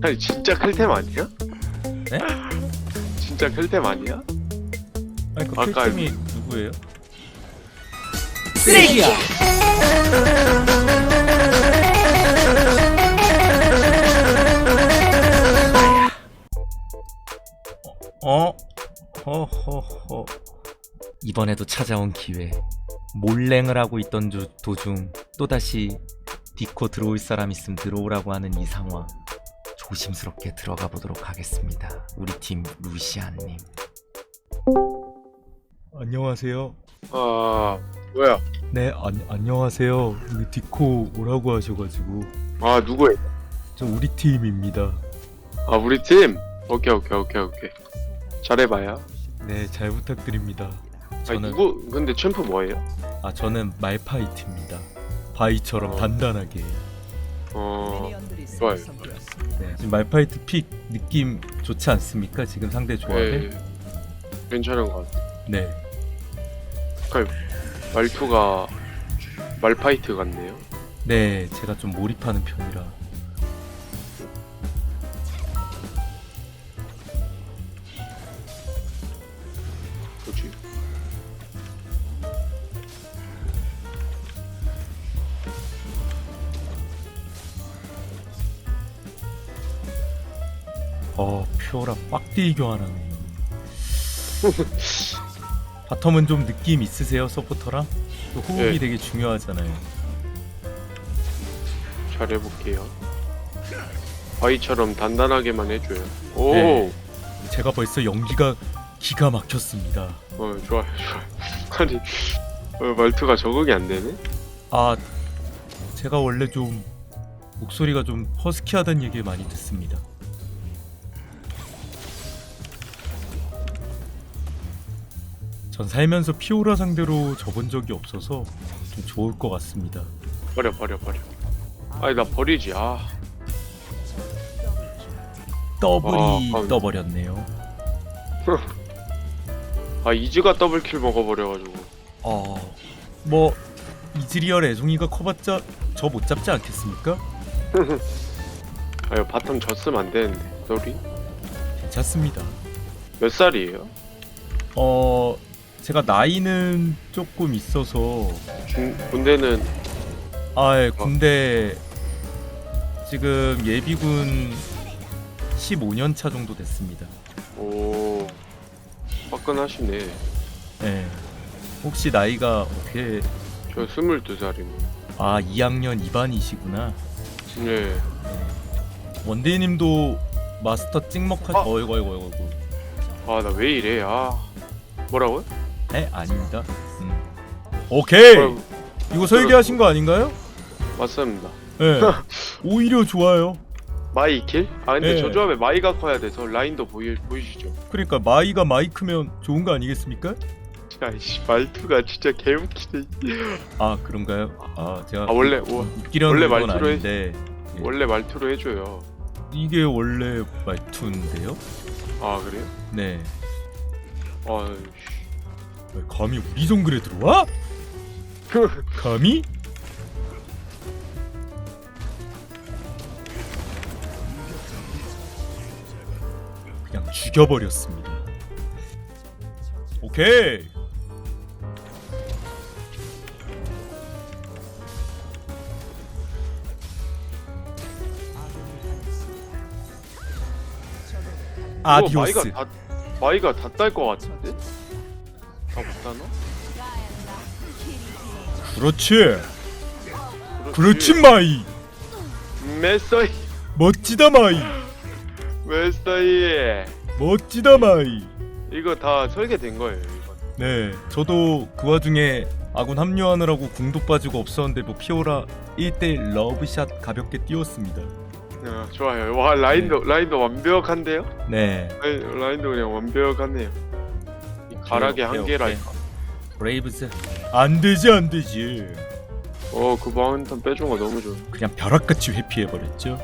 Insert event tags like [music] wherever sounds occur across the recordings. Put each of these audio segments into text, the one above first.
아니 진짜 클템 아니야? 네? 진짜 클템 아니야? 아니 그 아까 필팀이 누구예요? 쓰레기야. 어? 허허허 이번에도 찾아온 기회 몰랭을 하고 있던 주, 도중 또다시 디코 들어올 사람 있음 들어오라고 하는 이 상황 조심스럽게 들어가 보도록 하겠습니다 우리 팀 루시안님 안녕하세요 아 뭐야? 네 안, 안녕하세요 우리 디코 오라고 하셔가지고 아 누구예요? 저 우리 팀입니다 아 우리 팀. 오케이 오케이 오케이 오케이. 잘해봐요. 네 잘 부탁드립니다 아니 저는 누구 근데 챔프 뭐예요? 아 저는 말파이트입니다. 바위처럼 어. 단단하게. 어 좋아요. 네. 지금 말파이트 픽 느낌 좋지 않습니까? 지금 상대 조합에. 네, 괜찮은 것 같아. 네. 말투가 말파이트 같네요. 네, 제가 좀 몰입하는 편이라. 퓨어라 빡디 교환하네. 바텀은 좀 느낌 있으세요, 서포터랑? 또 호흡이 네. 되게 중요하잖아요. 잘 해볼게요. 바위처럼 단단하게만 해줘요. 오, 네. 제가 벌써 연기가 기가 막혔습니다. 어 좋아요 좋아요. 아니 어, 말투가 적응이 안 되네. 아, 제가 원래 좀 목소리가 좀 허스키하다는 얘기 많이 듣습니다. 전 살면서 피오라 상대로 접은 적이 없어서 좀 좋을 것 같습니다. 버려 버려 버려. 아니 나 버리지. 아 더블이 어, 어. 떠버렸네요. [laughs] 아 이즈가 더블킬 먹어버려가지고 어, 뭐 이즈리얼 애송이가 커봤자 저 못 잡지 않겠습니까? [laughs] 아유 바텀 졌으면 안 되는데 쏘리 괜찮습니다. 몇 살이에요? 어, 제가 나이는 조금 있어서 중 군대는 아, 예, 군대 지금 예비군 15년 차 정도 됐습니다. 오 화끈하시네 예. 혹시 나이가 어떻게 저 스물두 살이네 아, 2학년 2반이시구나. 네 원데이님도 마스터 찍먹하 아. 어이구 어이구 어이구. 아 나 왜 이래 아 뭐라고요? 에? 아닙니다. 음. 오케이. 뭐라고? 이거 설계하신 거 아닌가요? 맞습니다 예. [laughs] 오히려 좋아요. 마이 킬? 아 근데 네. 저 조합에 마이가 커야 돼서 라인도 보이, 보이시죠? 그러니까 마이가 마이 크면 좋은 거 아니겠습니까? [laughs] 아이씨 말투가 진짜 개웃기네 아 그런가요? 아 제가 아 원래 워, 웃기려는 원래 건 말투로 해- 아닌데 예. 원래 말투로 해줘요 이게 원래 말투인데요? 아 그래요? 네. 아이씨 왜 감히 우리 정글에 들어와? 감히? 그냥 죽여버렸습니다. 오케이. 아디오스. 마이가 다 마이가 다딸것 같은데? 다 못하나? 그렇지. 그렇지 마이. 메서이 멋지다 마이. 메서이 멋지다 마이. 이거 다 설계된 거예요 이건 네, 저도 그 와중에 아군 합류하느라고 궁도 빠지고 없었는데 뭐 피오라 1대1 러브샷 가볍게 띄웠습니다. 아, 좋아요 와 라인도 라인도 완벽한데요? 네, 라인, 라인도 그냥 완벽하네요 이 가락의 오케이, 한계랄까 브레이브즈 안 되지 안 되지. 어 그 마운턴 빼준 거 너무 좋아 그냥 벼락같이 회피해 버렸죠.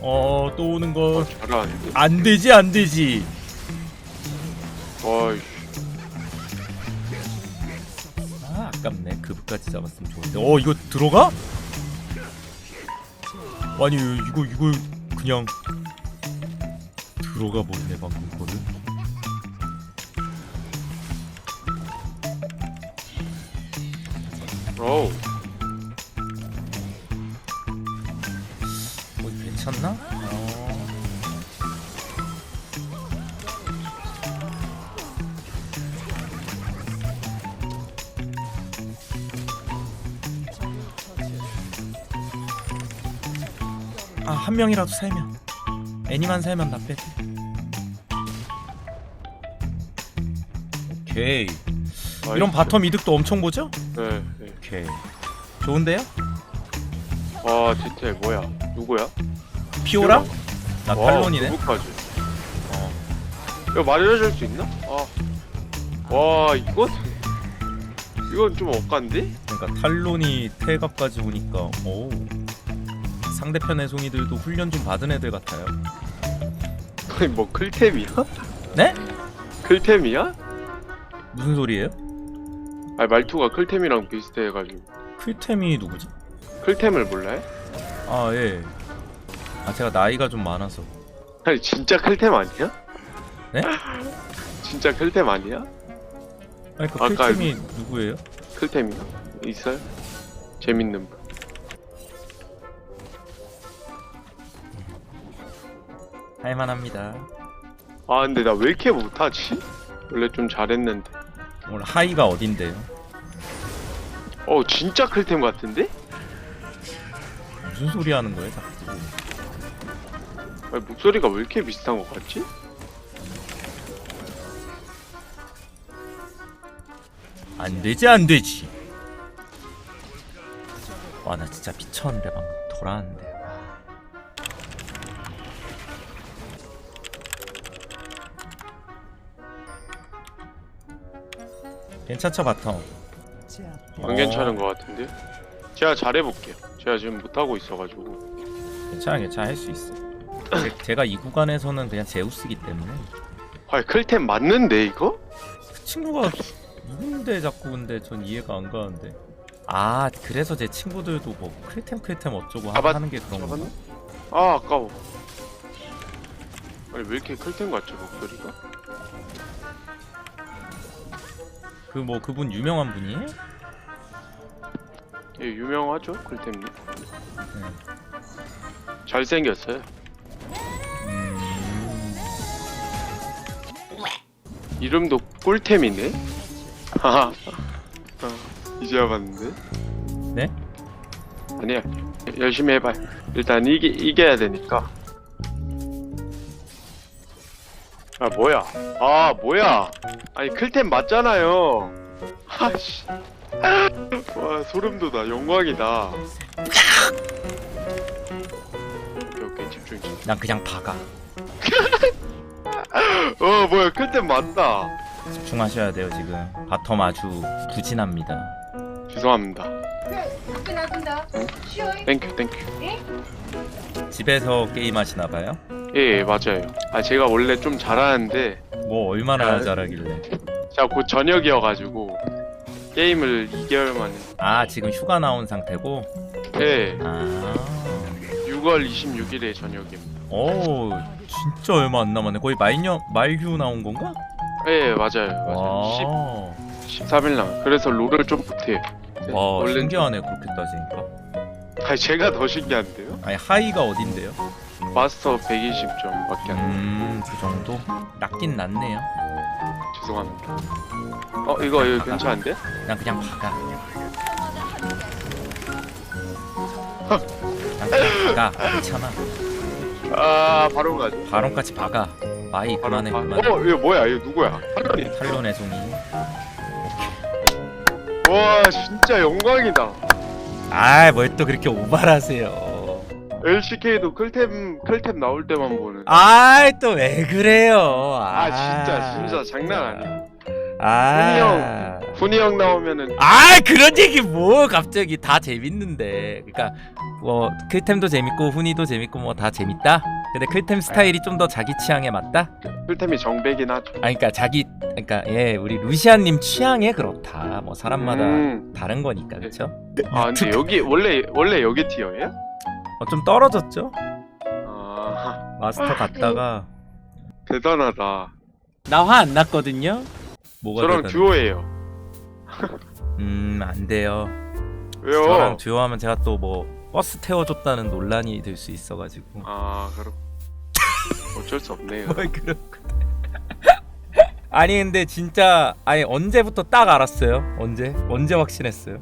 어, 또 오는 아, 거. 잘하는데 안 되지 안 되지. 어이씨 아, 아깝네. 그부까지 잡았으면 좋은데. 어, 이거 들어가? 아니 이거 이거 그냥 들어가 버리네 방금 거는 어우 뭐 괜찮나? 어... 아, 한 명이라도 살면. 애니만 살면 나 빼지. 오케이. 이런. 바텀 이득도 엄청 보죠? 네, 네. 오케이. 좋은데요? 아 디테일 뭐야 누구야? 피오라? 나 와, 탈론이네. 누구까지 어. 이거 말해줄 수 있나? 아 와 이건 이건 좀 억간데? 그러니까 탈론이 태갑까지 오니까 오 상대편의 송이들도 훈련 좀 받은 애들 같아요. 아니 뭐 클템이야? 네? 클템이야? 무슨 소리예요? 아니 말투가 클템이랑 비슷해가지고 클템이 누구지? 클템을 몰라요? 아 예. 아 제가 나이가 좀 많아서. 아니 진짜 클템 아니야? 네? 진짜 클템 아니야? 아니 그 아까 클템이 누구예요? 클템이야? 있어요? 재밌는 분 할만합니다. 아 근데 나 왜 이렇게 못하지? 원래 좀 잘했는데 오늘 하이가 어딘데요? 어 진짜 클템 같은데? 무슨 소리 하는 거예요 자꾸? 아니, 목소리가 왜 이렇게 비슷한 것 같지? 안 되지 안 되지. 와 나 진짜 미쳤는데 방금 돌아왔는데. 괜찮죠 바텀? 안 괜찮은 것 같은데? 제가 잘해볼게요 제가 지금 못하고 있어가지고 괜찮아 괜찮아 할 수 있어. 제, 제가 이 구간에서는 그냥 제우스기 때문에 아니 클템 맞는데 이거? 그 친구가 누군데 자꾸 근데 전 이해가 안 가는데. 아 그래서 제 친구들도 뭐 클템 클템 어쩌고 하- 잡았- 하는 게 그런 잡았나? 거. 아 아까워 아니 왜 이렇게 클템 같죠 목소리가? 그 뭐 그분 유명한 분이에요? 예 유명하죠 클템님 네. 잘생겼어요 음... 이름도 꿀템이네? 하하 아, 이제야 봤는데 네? 아니야 열심히 해봐요 일단 이기, 이겨야 되니까 아 뭐야? 아 뭐야? 아니 클템 맞잖아요. 아씨. 와 소름 돋아. 영광이다. 오케이 오케이 집중 집중 난 그냥 박아. [laughs] 어 뭐야. 클템 맞다. 집중하셔야 돼요 지금. 바텀 아주 부진합니다. 죄송합니다 밖에 나간다. 쉬어. 땡큐 땡큐 집에서 게임 하시나 봐요? 예, 예 맞아요 아 제가 원래 좀 잘하는데 뭐 얼마나 아, 잘하길래? 제가 곧 저녁이어가지고 게임을 2개월 만에 아 지금 휴가 나온 상태고. 예 아. 6월 26일에 저녁입니다 오 진짜 얼마 안 남았네. 거의 말년 말휴 나온 건가? 예 맞아요 맞아요 와. 10, 13일 남 그래서 롤을 좀 못해요 네, 와 원래는 신기하네 그렇게 따지니까. 아니 제가 더 신기한데요 아니 하이가 어딘데요? 마스터 120점밖에 안 음그 정도? 낮긴 낮네요. 죄송합니다 어 이거 이거 괜찮은데? 난 그냥 박아. 난 그냥 박아. 괜찮아. 아 바로 가죠 바론까지 박아. 마이 바로 그만해 가- 그만해. 어 이거 뭐야 이거 누구야 탈론이 탈론의 송이. 와 진짜 영광이다 아, 뭘 또 그렇게 오발하세요. LCK도 클템 클템 나올 때만 보는 아, 또왜 그래요? 아, 진짜, 진짜 장난 아니야. 아, 훈이 형 나오면은 아, 그런 얘기 뭐 갑자기 다 재밌는데. 그러니까 뭐 클템도 재밌고 훈이도 재밌고 뭐 다 재밌다. 근데 클템 스타일이 좀 더 자기 취향에 맞다? 클템이 정배긴 하죠 아, 그러니까 자기, 그러니까 예, 우리 루시안님 취향에 그렇다. 뭐 사람마다 음. 다른 거니까, 그렇죠? 아 근데 여기 원래 원래 여기 티어예요? 어, 좀 떨어졌죠? 아 마스터 아, 갔다가 대단하다. 나 화 안 났거든요. 뭐가 저랑 대단해? 듀오예요. [laughs] 음, 안 돼요. 왜요? 저랑 듀오하면 제가 또 뭐 버스 태워줬다는 논란이 될 수 있어가지고. 아 그럼 어쩔 수 없네요. [laughs] 뭘 그렇고. [laughs] 아니 근데 진짜 아니 언제부터 딱 알았어요? 언제? 언제 확신했어요?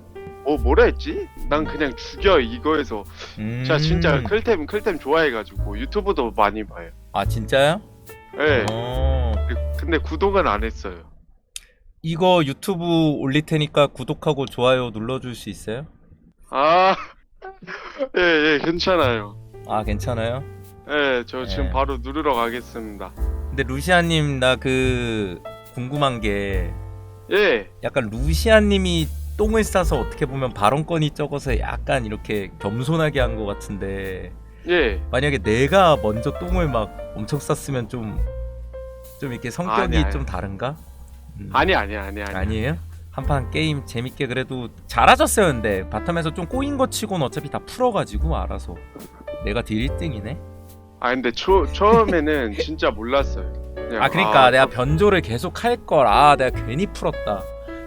어 뭐라 했지? 난 그냥 죽여 이거에서 음. 제가 진짜 클템 클템 좋아해가지고 유튜브도 많이 봐요. 아 진짜요? 예. 어. 근데 구독은 안 했어요. 이거 유튜브 올릴 테니까 구독하고 좋아요 눌러줄 수 있어요? 아, [laughs] 예, 예, 괜찮아요. 아 괜찮아요? 예, 저 지금 예. 바로 누르러 가겠습니다. 근데 루시아님 나 그 궁금한 게 예, 약간 루시아님이 똥을 싸서 어떻게 보면 발언권이 적어서 약간 이렇게 겸손하게 한 것 같은데 예. 만약에 내가 먼저 똥을 막 엄청 쌌으면 좀 좀 이렇게 성격이 아니, 아니. 좀 다른가? 음. 아니, 아니, 아니, 아니. 아니에요? 한판 게임 재밌게 그래도 잘하셨어요 근데 바텀에서 좀 꼬인 거 치고는 어차피 다 풀어가지고 알아서 내가 딜 1등이네 아, 근데 초, 처음에는 [laughs] 진짜 몰랐어요. 그냥, 아 그러니까 내가 저- 변조를 계속 할걸아 내가 괜히 풀었다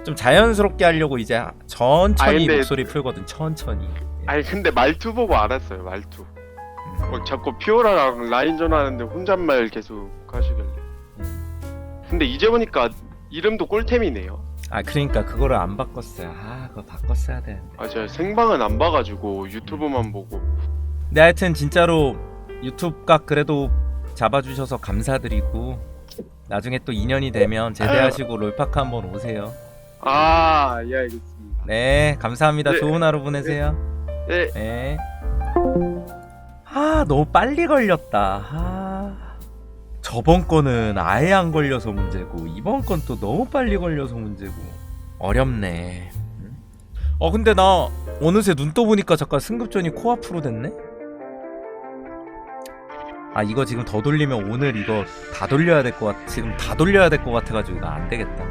좀 자연스럽게 하려고 이제 천천히 아니, 근데- 목소리 풀거든 천천히 아니, 근데 말투 보고 알았어요, 말투. 음. 막 자꾸 피오라랑 라인 전 하는데 혼잣말 계속 하시길래. 근데 이제 보니까 이름도 꿀템이네요. 아 그러니까 그거를 안 바꿨어요 아 그거 바꿨어야 되는데 아, 제가 생방은 안 봐가지고 유튜브만 보고. 근데 하여튼 진짜로 유튜브 각 그래도 잡아주셔서 감사드리고 나중에 또 인연이 되면 제대하시고 롤파크 한번 오세요 아, 예, 알겠습니다. 네 감사합니다 네. 좋은 하루 보내세요 네. 네. 아 너무 빨리 걸렸다. 아, 저번 거는 아예 안 걸려서 문제고 이번 건 또 너무 빨리 걸려서 문제고 어렵네. 응? 어 근데 나 어느새 눈 떠보니까 잠깐 승급전이 코앞으로 됐네. 아 이거 지금 더 돌리면 오늘 이거 다 돌려야 될 것 같. 지금 다 돌려야 될 것 같아가지고 나 안 되겠다.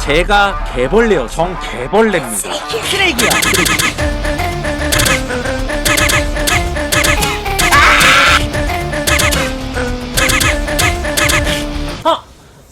제가 개벌레요. 정 개벌레입니다. 쓰레기야. 쓰레기.